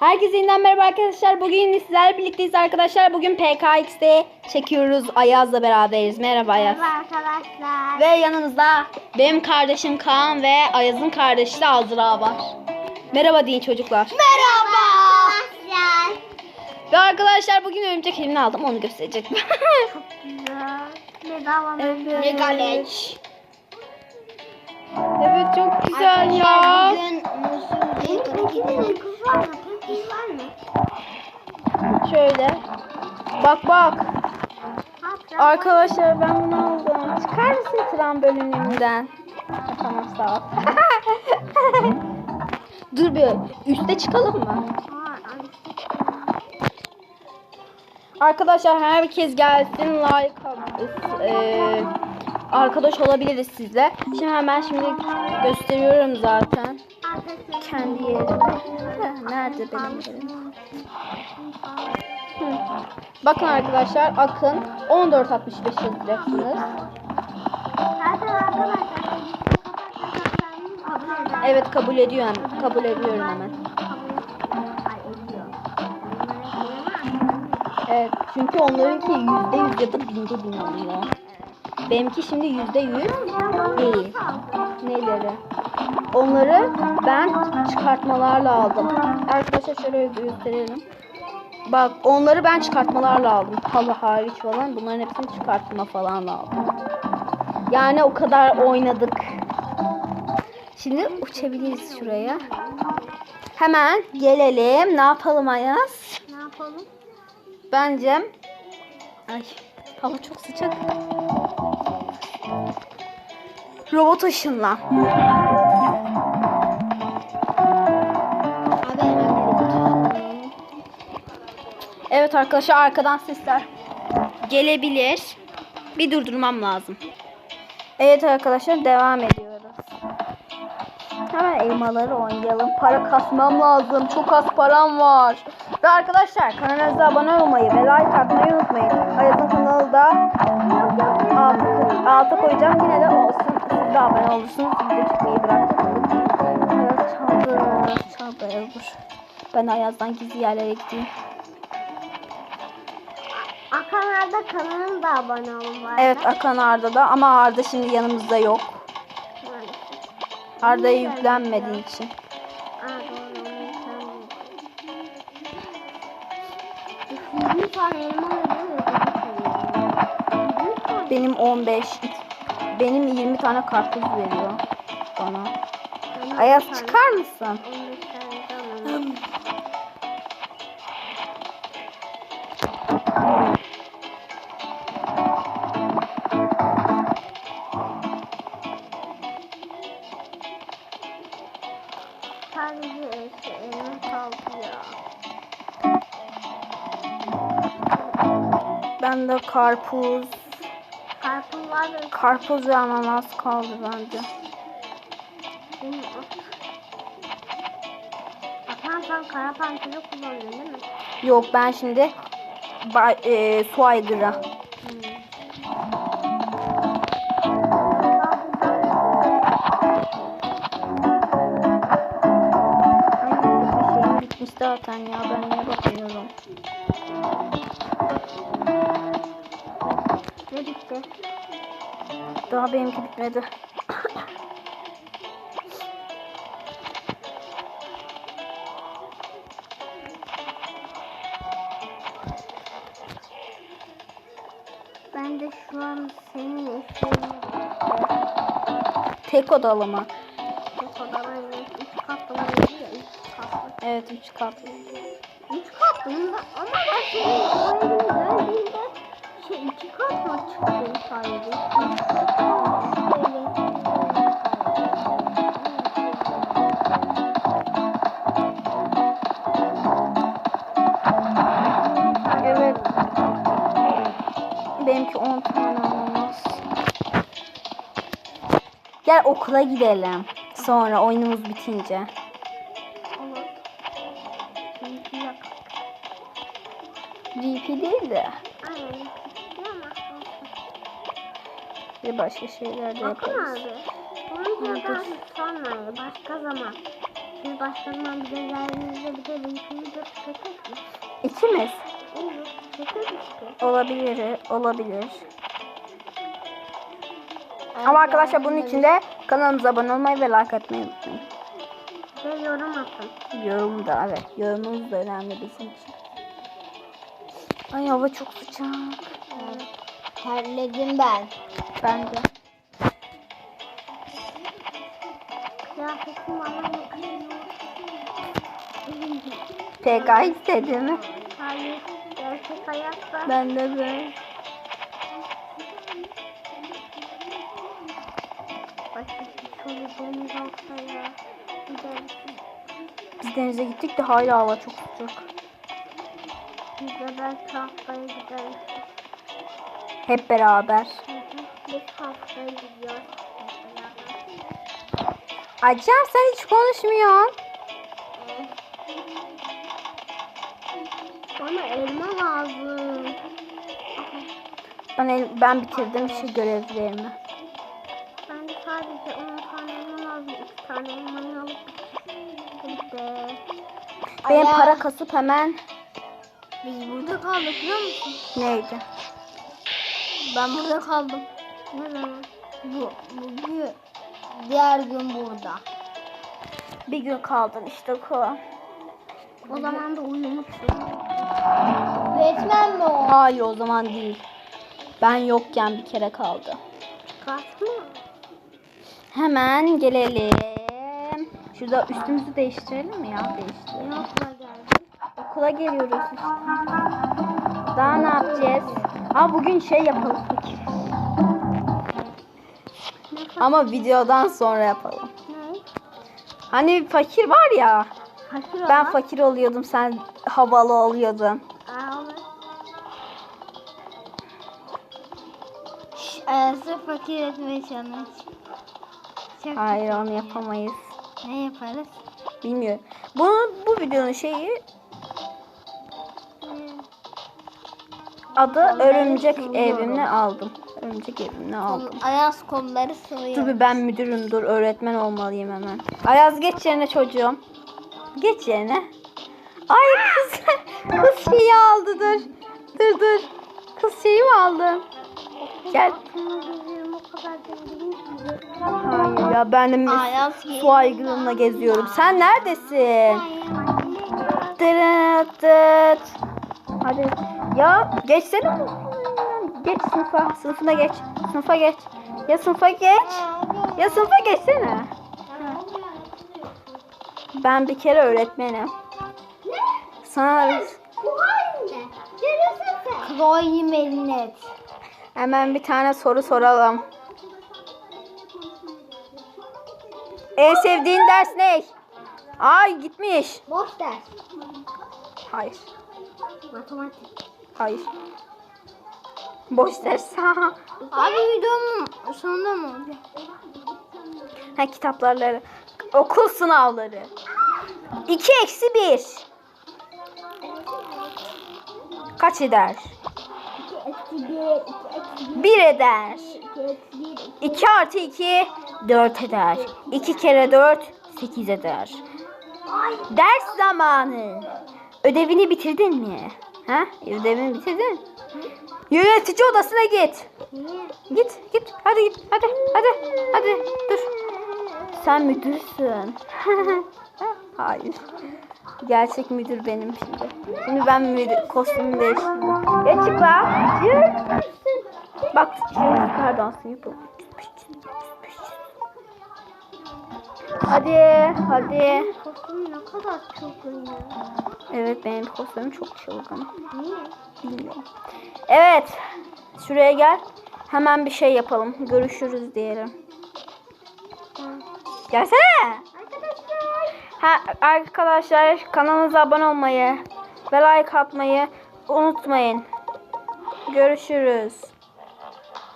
Herkese yeniden merhaba arkadaşlar. Bugün sizlerle birlikteyiz arkadaşlar. Bugün PKX'de çekiyoruz. Ayaz'la beraberiz. Merhaba Ayaz. Merhaba arkadaşlar. Ve yanımızda benim kardeşim Kaan ve Ayaz'ın kardeşi de Azra var. Merhaba deyin çocuklar. Merhaba arkadaşlar. Ve arkadaşlar bugün örümcek elini aldım. Onu gösterecektim. Güzel. Bedava mı? Evet. Regaleç. evet çok güzel ya. Bugün Musul gidelim. Var mı? Şöyle. Bak bak. Arkadaşlar ben bunu aldım. Çıkar mısın trambolin önümden? Tamam sağ ol. Dur bir üste çıkalım mı? Arkadaşlar herkes gelsin like eee, arkadaş olabiliriz sizle. Şimdi hemen şimdi gösteriyorum zaten. Kendi yerimi. Heh, Nerede benim yerim? Bakın arkadaşlar Akın 14.65 yazacaksınız. Evet kabul ediyorum. Kabul ediyorum hemen. Evet çünkü onlarınki yüzde yüz ya da binde bin oluyor. Benimki şimdi yüzde yüz değil. Neleri? Onları ben çıkartmalarla aldım. Arkadaşlar şöyle gösterelim. Bak onları ben çıkartmalarla aldım. Halı hariç falan. Bunların hepsini çıkartma falan aldım. Yani o kadar oynadık. Şimdi uçabiliriz şuraya. Hemen gelelim. Ne yapalım Ayaz? Ne yapalım? Bence Ay hava çok sıcak. Robot ışınla. Evet arkadaşlar arkadan sesler gelebilir. Bir durdurmam lazım. Evet arkadaşlar devam ediyoruz. Hemen elmaları oynayalım. Para kasmam lazım. Çok az param var. Ve arkadaşlar kanalımıza abone olmayı ve like atmayı unutmayın. Hayatın kanalı da alta koyacağım. Yine de olsun. Siz de abone olursunuz. Video çıkmayı bıraktık. Ayaz çaldı. Çaldı Ayaz dur. Ben Ayaz'dan gizli yerlere gideyim. Akanlarda kanalına da abone olun var. Evet Akan Arda da ama Arda şimdi yanımızda yok. Arda'ya yüklenmediği için. Aa Benim 15. Benim 20 tane karpuz veriyor bana. Ayaz çıkar mısın? Ben de karpuz. Karpuz var da Karpuz ve ananas kaldı bence. benim Atan sen kara pantolon kullanıyorsun değil mi? Yok ben şimdi ba- e, su aygırı. Ay, bir şeyim bitmiş zaten ya ben niye bakmıyorum. Ne bitti? Daha benimki bitmedi. Ben de şu an senin isteğini Tek odalı mı? Üç katlı var ya üç katlı. Evet 3 katlı. Üç katlı mı? ama ben senin geldiğimde şey iki kat mı çıktı sadece? Evet. Benimki 10 tane olmaz. Gel okula gidelim. Sonra oyunumuz bitince. GP değil de Aynen. Bir başka şeyler de Bakın yaparız. abi. Bunu da sonra başka zaman. Siz başkanından bize geldiğinizde bir de linkimizi de çekeriz mi? İkimiz. Olur. Çekeriz işte. Olabilir, olabilir. Ama arkadaşlar bunun için de kanalımıza abone olmayı ve like atmayı unutmayın. Ve yorum atın. Yorum da evet. Yorumunuz da önemli bizim için. Ay hava çok sıcak. Terledim ben. Ben de. PK istedi mi? Hayır. Gerçek hayatta. Ben de böyle. Ya. Gideriz. Biz denize gittik de hala hava çok sıcak. Biz de belki haftaya gideriz. Hep beraber. Hı hı. Biz haftaya gidiyoruz. hep beraber. Acem sen hiç konuşmuyorsun. Bana elma lazım. Ben, el- ben bitirdim şu görevlerimi. Ben de sadece 10 tane elma lazım. 2 tane elmayı alıp be. Benim para kasıp hemen Biz burada kaldık biliyor musun? neydi? Ben burada kaldım. Ne zaman? Bu, bugün diğer gün burada. Bir gün kaldın işte okula. O zaman da uyumuştum. Öğretmen mi o? Hayır o zaman değil. Ben yokken bir kere kaldı. Kaç mı? Hemen gelelim. Şurada üstümüzü değiştirelim mi ya? Değiştirelim. Geldim. Okula geliyoruz işte. Daha ne yapacağız? Aa bugün şey yapalım. Ama videodan sonra yapalım. Hani fakir var ya. Fakir Ben olan. fakir oluyordum sen havalı oluyordun. Aa, Ayaz'ı fakir etmeye çalış. Çok Hayır onu yapamayız. Ne yaparız? Bilmiyorum. Bunu bu videonun şeyi adı örümcek evimini aldım. Örümcek evimini aldım. Ayaz kolları sıvıyor. Dur bir ben müdürüm dur öğretmen olmalıyım hemen. Ayaz geç yerine çocuğum. Geç yerine. Ay kız kız şeyi aldı dur. Dur dur. Kız şeyi mi aldın? Gel. Hayır ya ben de su aygırımla geziyorum. Sen neredesin? Tırıt tıt. Hadi. Ya geçsene. Geç sınıfa. Sınıfına geç. Sınıfa geç. Ya sınıfa geç. Ya sınıfa geçsene. Ben bir kere öğretmenim. Sana Chloe Melinet. hemen bir tane soru soralım. En sevdiğin ders ne? Ay gitmiş. Boş ders. Hayır. Matematik. Hayır. Boş ders. Abi videonun sonunda mı olacak? ha kitapları. Okul sınavları. 2 eksi 1. Kaç eder? 2 eksi 1, 2 eksi 1 eder. 2 eksi 1, 2 artı 2 4 eder. 2 kere 4 8 eder. Ders zamanı. Ödevini bitirdin mi? Ha? Ödevini bitirdin. Yönetici odasına git. Niye? Git git. Hadi git. Hadi hadi hadi. Dur. Sen müdürsün. Hayır. Gerçek müdür benim şimdi. Şimdi ben müdür kostümü değiştirdim. Geç çık lan. Bak dansı yapalım. Hadi hadi. Kostüm ne kadar çok ünlü. Evet benim kostümüm çok çılgın. Bilmiyorum. Evet. Şuraya gel. Hemen bir şey yapalım. Görüşürüz diyelim. Gelsene. Arkadaşlar. Ha, arkadaşlar kanalımıza abone olmayı ve like atmayı unutmayın. Görüşürüz.